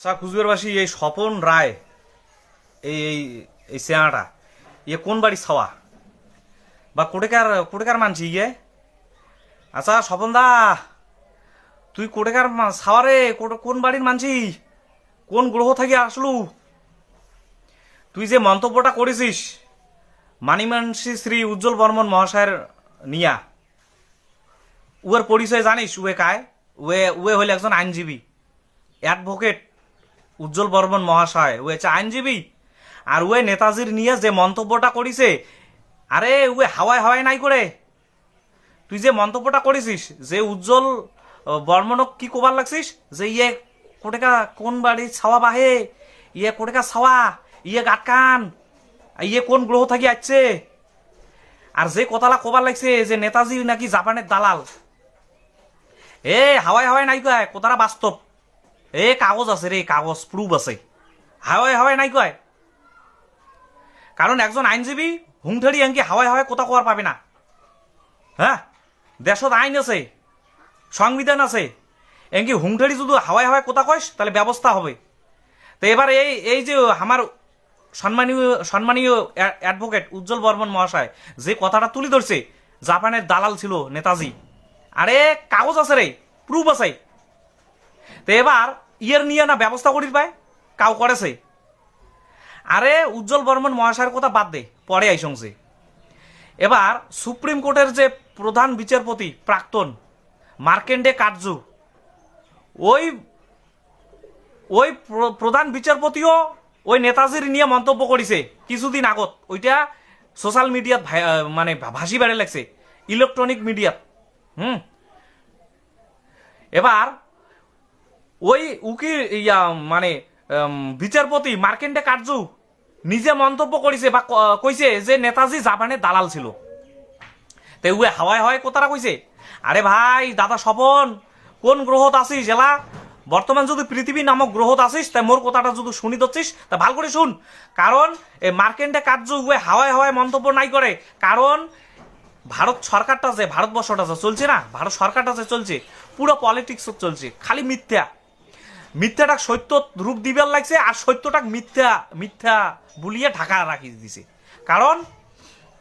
আচ্ছা কুচবিহারবাসী এই স্বপন রায়, এই এই এই সেনাটা ইয়ে কোন বাড়ি ছাওয়া? বা কোটেকার কোটেকার মানছি ইয়ে? আচ্ছা স্বপন দা, তুই কোটেকার ছাওয়া রে কোন বাড়ির মানছি? কোন গ্রহ থেকে আসলু? তুই যে মন্তব্যটা করেছিস মানিমানসি শ্রী উজ্জ্বল বর্মন মহাশয়ের নিয়া, উয়ের পরিচয় জানিস, উয়ে কায়? উয়ে উয়ে হইল একজন আইনজীবী, অ্যাডভোকেট উজ্জ্বল বর্মন মহাশয় ও হচ্ছে আইনজীবী। আর ওয়ে নেতাজির নিয়ে যে মন্তব্যটা করিছে, আরে ওয়ে হাওয়ায় হাওয়ায় নাই করে। তুই যে মন্তব্যটা করেছিস, যে উজ্জ্বল বর্মনক কি কোবার লাগছিস? যে ইয়ে কোটেকা কোন বাড়ি ছাওয়া বাহে ইয়ে কোটেকা ছাওয়া ইয়ে গাটকান ইয়ে কোন গ্রহ থাকি আসছে আর যে কথালা কোবার লাগছে, যে নেতাজি নাকি জাপানের দালাল। এ, হাওয়ায় হাওয়ায় নাই কয়, কথাটা বাস্তব। এ, কাগজ আছে রে, কাগজ প্রুফ আছে। হাওয়ায় হাওয়ায় নাই কয় কারণ একজন আইনজীবী হুংঠারি আনকি হাওয়ায় হাওয়ায় কোথা কোয়ার পাবে না। হ্যাঁ দেশত আইন আছে, সংবিধান আছে। এমকি হুংঠারি যদি হাওয়ায় হাওয়ায় কোথা কয়স তাহলে ব্যবস্থা হবে। তো এবার এই এই যে আমার সম্মানীয় সম্মানীয় অ্যাডভোকেট উজ্জ্বল বর্মন মহাশয় যে কথাটা তুলে ধরছে জাপানের দালাল ছিল নেতাজি। আরে কাগজ আছে রে প্রুফ আছে। তো এবার ইয়ের নিয়ে না ব্যবস্থা করির পায় কাউ করেছে। আরে উজ্জ্বল বর্মন মহাশয়ের কথা বাদ দে, পরে আইসংসে এবার সুপ্রিম কোর্টের যে প্রধান বিচারপতি প্রাক্তন, মার্কেন্ডে কাটজু ওই ওই প্র- প্রধান বিচারপতিও ওই নেতাজির নিয়ে মন্তব্য করেছে কিছুদিন আগত। ওইটা সোশ্যাল মিডিয়াত মানে ভাসি বেড়ে লাগছে ইলেকট্রনিক মিডিয়াত, হুম? এবার ওই উকিল, ইয়া মানে বিচারপতি মার্কেন্ডে কাটজু নিজে মন্তব্য করেছে বা কইছে যে নেতাজি জাপানে দালাল ছিল। তে উয়ে হাওয়ায় হাওয়ায় কথাটা কইছে আরে ভাই, দাদা স্বপন, কোন গ্রহত আছিস এলা? বর্তমান যদি পৃথিবী নামক গ্রহত আছিস তাই মোর কথাটা যদি শুনি দচ্ছিস তা ভালো করে শুন। কারণ এই মার্কেন্ডে কার্য উয়ে হাওয়ায় হাওয়ায় মন্তব্য নাই করে কারণ ভারত সরকারটা যে ভারতবর্ষটা যে চলছে না ভারত সরকারটা যে চলছে পুরো পলিটিক্স চলছে, খালি মিথ্যা। মিথ্যাটা সত্য রূপ দিবার লাগছে আর সত্যটা মিথ্যা মিথ্যা বুলিয়ে ঢাকা রাখি দিছে। কারণ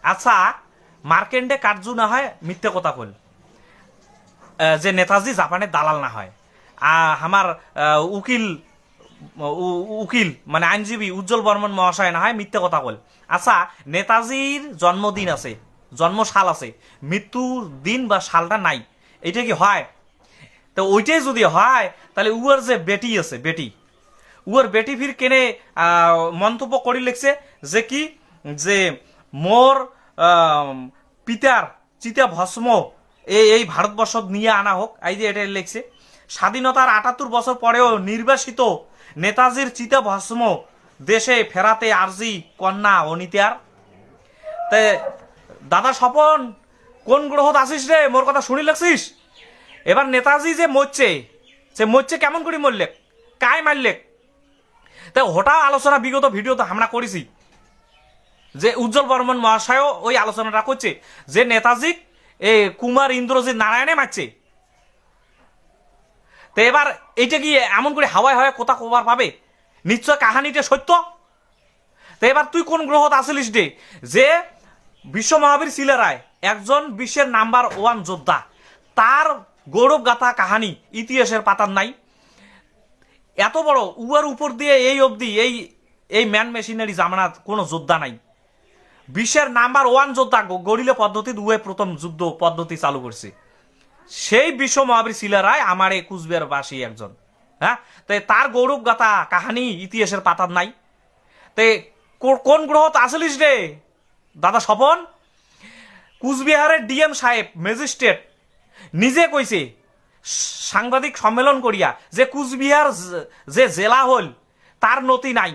আচ্ছা মার্কেন্ডে কার্যু না হয়, মিথ্যা কথা কল যে নেতাজি জাপানের দালাল না হয়। আমার উকিল উকিল মানে আইনজীবী উজ্জ্বল বর্মন মহাশয় না হয়, মিথ্যা কথা বল আচ্ছা নেতাজির জন্মদিন আছে জন্মসাল আছে, মৃত্যুর দিন বা সালটা নাই। এটা কি হয়? তো ওইটাই যদি হয়, তাহলে উয়ার যে বেটি আছে, বেটি, উয়ার বেটি ফির কেনে মন্তব্য করি লিখছে যে কি, যে মোর পিতার চিতা ভস্ম এই এই ভারতবর্ষ নিয়ে আনা হোক, এই যে এটা লিখছে, স্বাধীনতার আটাত্তর বছর পরেও নির্বাসিত নেতাজির চিতা ভস্ম দেশে ফেরাতে আরজি কন্যা অনিতার। তে, দাদা স্বপন, কোন গ্রহত আসিস রে? মোর কথা শুনি লাগছিস? এবার নেতাজি যে মরছে, সে মরছে কেমন করে মরলে? কায় মারলে? তা হঠাৎ আলোচনা, বিগত ভিডিওতে আমরা করেছি, যে উজ্জ্বল বর্মন মহাশয়ও ওই আলোচনাটা করছে, যে নেতাজি, এ কুমার ইন্দ্রজিৎ নারায়ণে মারছে। তো এবার এইটা কি এমন করে হাওয়ায় হাওয়ায় কোথা কবার পাবে? নিশ্চয় কাহানিটা সত্য? তো এবার তুই কোন গ্রহত আসিলিস রে? যে বিশ্ব মহাবীর শিলারায় একজন বিশ্বের নাম্বার ওয়ান যোদ্ধা, তার গৌরব গাথা কাহানি ইতিহাসের পাতার নাই। এত বড় উয়ার উপর দিয়ে এই অবধি এই এই ম্যান মেশিনারি জামানাত কোনো যোদ্ধা নাই। বিশ্বের নাম্বার ওয়ান যোদ্ধা গ- গরিলা পদ্ধতিতে উয়ে প্রথম যুদ্ধ পদ্ধতি চালু করছে। সেই বিশ্ব মহাবীর শিলারায় আমার এই কুচবিহার বাসী একজন। হ্যাঁ? তাই তার গৌরব গাথা কাহানি ইতিহাসের পাতার নাই। তে কোন গ্রহত আসলিস রে? দাদা স্বপন? কুচবিহারের ডিএম সাহেব ম্যাজিস্ট্রেট নিজে কইছে, সাংবাদিক সম্মেলন করিয়া যে কুচবিহার যে জেলা হল, তার নতি নাই,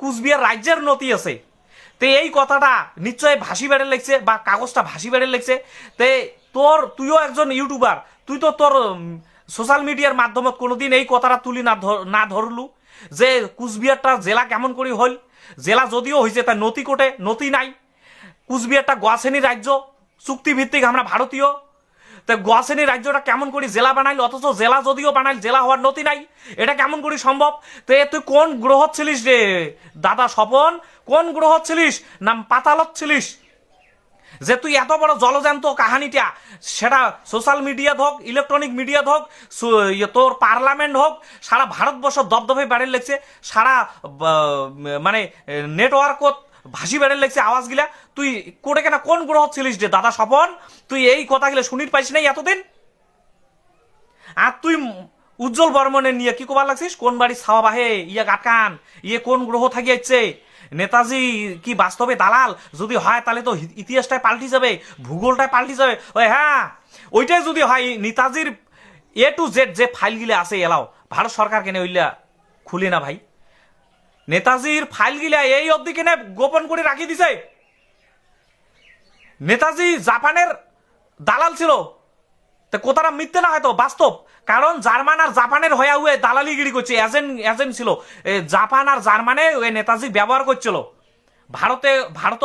কুচবিহার রাজ্যের নতি আছে। তে এই কথাটা নিশ্চয় ভাসি বেড়ে লেগছে বা কাগজটা ভাসি বেড়ে লেগছে তে তোর, তুইও একজন ইউটিউবার, তুই তো তোর সোশ্যাল মিডিয়ার মাধ্যমত কোনোদিন এই কথাটা তুলি না না ধরলু যে কুচবিহারটা জেলা কেমন করে হল। জেলা যদিও হয়েছে তার নতি কোটে নতি নাই। কুচবিহারটা গোয়াশ্রেণী রাজ্য, চুক্তিভিত্তিক আমরা ভারতীয়। তা গোয়াসেনি রাজ্যটা কেমন করে জেলা বানাইল? অথচ জেলা যদিও বানাইল, জেলা হওয়ার নতি নাই। এটা কেমন করে সম্ভব? তো তুই কোন গ্রহ ছিলিস রে? দাদা স্বপন, কোন গ্রহ ছিলিস? নাম পাতালত ছিলিস। যে তুই এত বড় জলজান্ত কাহানিটা, সেটা সোশ্যাল মিডিয়া হোক ইলেকট্রনিক মিডিয়া হোক ইয়ে তোর পার্লামেন্ট হোক, সারা ভারতবর্ষ দপদপে বেড়ে লেগছে, সারা মানে নেটওয়ার্কত ভাসি বেড়ে লেগছে আওয়াজ গিলা, তুই কোটে কেনা, কোন গ্রহ ছিলিস রে দাদা স্বপন? তুই এই কথা কথাগুলো শুনির পাইস নাই এতদিন? আর তুই উজ্জ্বল বর্মনের নিয়ে কি কবার লাগছিস? কোন বাড়ি ছাওয়া বাহে ইয়ে গাটকান ইয়ে কোন গ্রহ থাকিয়াছে নেতাজি কি বাস্তবে দালাল? যদি হয় তাহলে তো ইতিহাসটাই পাল্টি যাবে ভূগোলটাই পাল্টি যাবে। ওই হ্যাঁ ওইটাই যদি হয়, নেতাজির এ টু জেড যে ফাইলগুলো আছে, এলাও, ভারত সরকার কেনে ওইলা খুলে না ভাই? নেতাজির ফাইলগুলা এই অবধি কেনে গোপন করে রাখি দিছে। নেতাজি জাপানের দালাল ছিল। তো কোথাটা মিথ্যে না হয়তো, বাস্তব। কারণ জার্মান আর জাপানের হয়ে উয়ে দালালিগিরি করছে এজেন্ট এজেন্ট ছিল। জাপান আর জার্মানে ওই নেতাজি ব্যবহার করছিল। ভারতে ভারত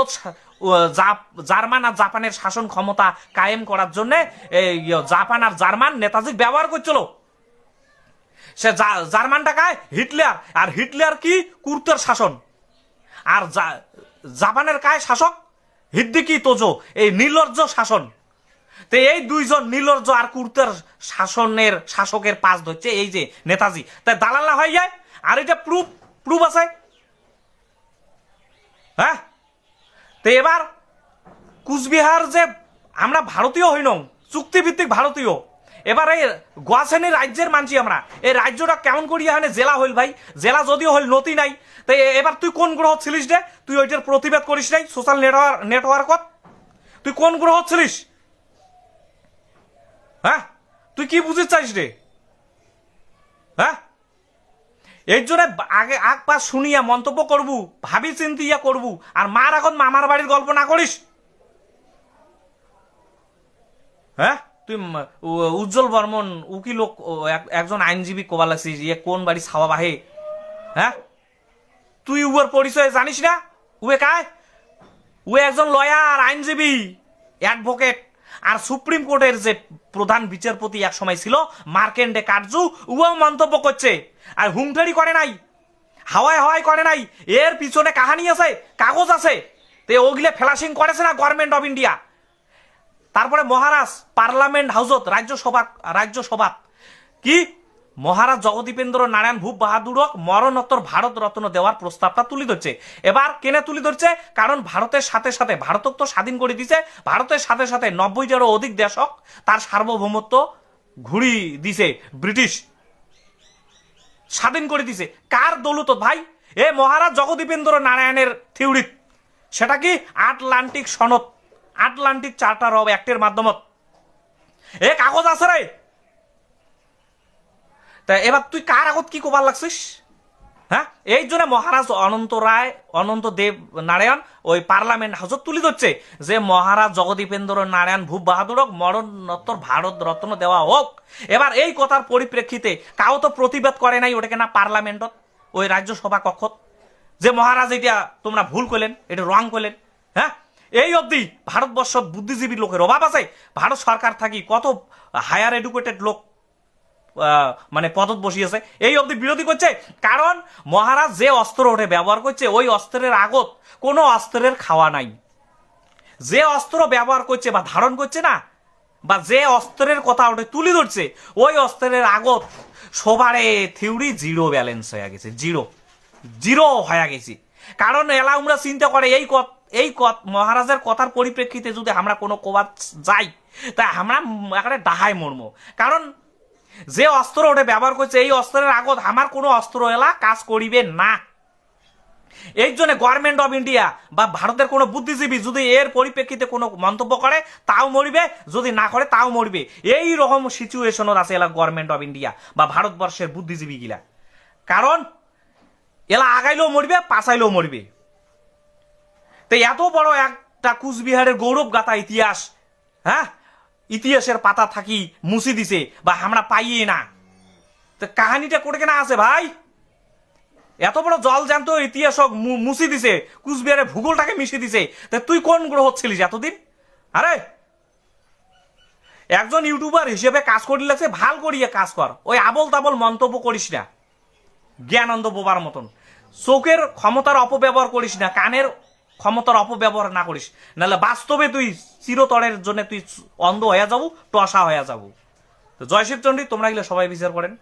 জার্মান আর জাপানের শাসন ক্ষমতা কায়েম করার জন্য জাপান আর জার্মান নেতাজি ব্যবহার করছিল। সে জার্মানটা কায়? হিটলার। আর হিটলার কি? কুর্তের শাসন। আর জাপানের কায় শাসক? হিদ্দিকি তোজো, এই নির্লজ্জ শাসন। তো এই দুইজন নীলর্জ আর কুর্তের শাসনের শাসকের পাশ ধরছে এই যে নেতাজি। তাই দালাল হয়ে যায়। আর এটা প্রুফ প্রুফ আছে। হ্যাঁ? তো এবার কুচবিহার যে আমরা ভারতীয় হইন চুক্তিভিত্তিক ভারতীয়। এবার এই গোয়াশ্রেণী রাজ্যের মানছি আমরা। এই রাজ্যটা কেমন করি এখানে জেলা হইল ভাই। জেলা যদিও হইল নতি নাই। তাই এবার তুই কোন গ্রহ ছিলিস রে? তুই ওইটার প্রতিবাদ করিস নাই সোশ্যাল নেটওয়ার্ক নেটওয়ার্কত তুই কোন গ্রহ ছিলিস? হ্যাঁ? তুই কি বুঝতে চাইস রে? হ্যাঁ? এর জন্য আগে আগ পা শুনিয়া মন্তব্য করবু, ভাবি চিন্তিয়া করবু, আর মার এখন মামার বাড়ির গল্প না করিস? হ্যাঁ? তুই উজ্জ্বল বর্মন উকিল একজন আইনজীবী কোবা লাগছিস ইয়ে কোন বাড়ি ছাওয়া বাহে? হ্যাঁ? তুই উয়ার পরিচয় জানিস না? উয়ে কায়? ও একজন লয়ার, আইনজীবী অ্যাডভোকেট আর সুপ্রিম কোর্টের যে প্রধান বিচারপতি এক সময় ছিল মার্কেন্ডে কারজু উও মন্তব্য করছে। আর হুংঠারি করে নাই, হাওয়ায় হাওয়ায় করে নাই, এর পিছনে কাহানি আছে, কাগজ আছে। তে ওগুলো ফ্লাশিং করেছে না গভর্নমেন্ট অফ ইন্ডিয়া তারপরে মহারাজ পার্লামেন্ট হাউসত রাজ্যসভা রাজ্যসভা কি? মহারাজ জগদীপেন্দ্র নারায়ণ ভূপ বাহাদুরক মরণোত্তর ভারত রত্ন দেওয়ার প্রস্তাবটা তুলে ধরছে। এবার কেনে তুলে ধরছে? কারণ ভারতের সাথে সাথে, ভারতক তো স্বাধীন করে দিছে, ভারতের সাথে সাথে নব্বই নব্বইটারও অধিক দেশক তার সার্বভৌমত্ব ঘুরি দিছে, ব্রিটিশ। স্বাধীন করে দিছে। কার দৌলত ভাই? এ মহারাজ জগদীপেন্দ্র নারায়ণের থিওরি। সেটা কি? আটলান্টিক সনদ। আটলান্টিক চার্টার অব অ্যাক্টের মাধ্যমত। এ, কাগজ আছে রে। তা এবার তুই কার আগত কি কবার লাগছিস? হ্যাঁ এই জন্য মহারাজ অনন্ত রায়, অনন্ত দেব নারায়ণ ওই পার্লামেন্ট হাউসত তুলি ধরছে যে মহারাজ জগদীপেন্দ্র নারায়ণ ভূপ বাহাদুরক মরণোত্তর ভারত রত্ন দেওয়া হোক। এবার এই কথার পরিপ্রেক্ষিতে কাউ তো প্রতিবাদ করে নাই ওটাকে না পার্লামেন্টত, ওই রাজ্যসভা কক্ষত? যে মহারাজ এটা তোমরা ভুল করলেন এটা রং করলেন হ্যাঁ? এই অবধি ভারতবর্ষ বুদ্ধিজীবী লোকের অভাব আছে। ভারত সরকার থাকি কত হায়ার এডুকেটেড লোক মানে পদত বসিয়েছে। এই অবধি বিরোধী করছে। কারণ মহারাজ যে অস্ত্র ওঠে ব্যবহার করছে, ওই অস্ত্রের আগত কোনো অস্ত্রের খাওয়া নাই। যে অস্ত্র ব্যবহার করছে বা ধারণ করছে না, বা যে অস্ত্রের কথা ওটা তুলে ধরছে, ওই অস্ত্রের আগত সবারে থিওরি জিরো ব্যালেন্স হয়ে গেছে জিরো জিরো হয়ে গেছে। কারণ এলা আমরা চিন্তা করে, এই এই মহারাজের কথার পরিপ্রেক্ষিতে যদি আমরা কোনো কোবাদ যাই, তা আমরা একেবারে ডাহাই মর্ম কারণ যে অস্ত্র ওটা ব্যবহার করছে, এই অস্ত্রের আগত আমার কোনো অস্ত্র এলা কাজ করিবে না। এই জন্য গভর্নমেন্ট অফ ইন্ডিয়া বা ভারতের কোনো বুদ্ধিজীবী যদি এর পরিপ্রেক্ষিতে কোনো মন্তব্য করে, তাও মরিবে, যদি না করে, তাও মরবে। এই রকম সিচুয়েশনত আছে এলা গভর্নমেন্ট অফ ইন্ডিয়া বা ভারতবর্ষের বুদ্ধিজীবী গিলা। কারণ এলা আগাইলেও মরবে পাশাইলেও মরবে। তো এত বড় একটা কুচবিহারের গৌরব গাথা ইতিহাস হ্যাঁ? ইতিহাসের পাতা থাকি মুছি দিছে বা আমরা পাইয়ে না। তো কাহানিটা করে কেনা আছে ভাই? এত বড় জল জ্যান্ত ইতিহাসক মুছি দিছে, কুচবিহারের ভূগোলটাকে মিশিয়ে দিছে। তা তুই কোন গ্রহ ছিলিস এতদিন? আরে! একজন ইউটিউবার হিসেবে কাজ করি লাগছে ভালো করিয়ে কাজ কর। ওই আবল তাবল মন্তব্য করিস না। জ্ঞানন্দ বোবার মতন। চোখের ক্ষমতার অপব্যবহার করিস না, কানের ক্ষমতার অপব্যবহার না করিস। নাহলে বাস্তবে তুই চিরতরের জন্য তুই অন্ধ হয়ে যাব, টসা হয়ে যাব। তো জয় শিবচন্ডী, তোমরা গেলে সবাই বিচার করেন।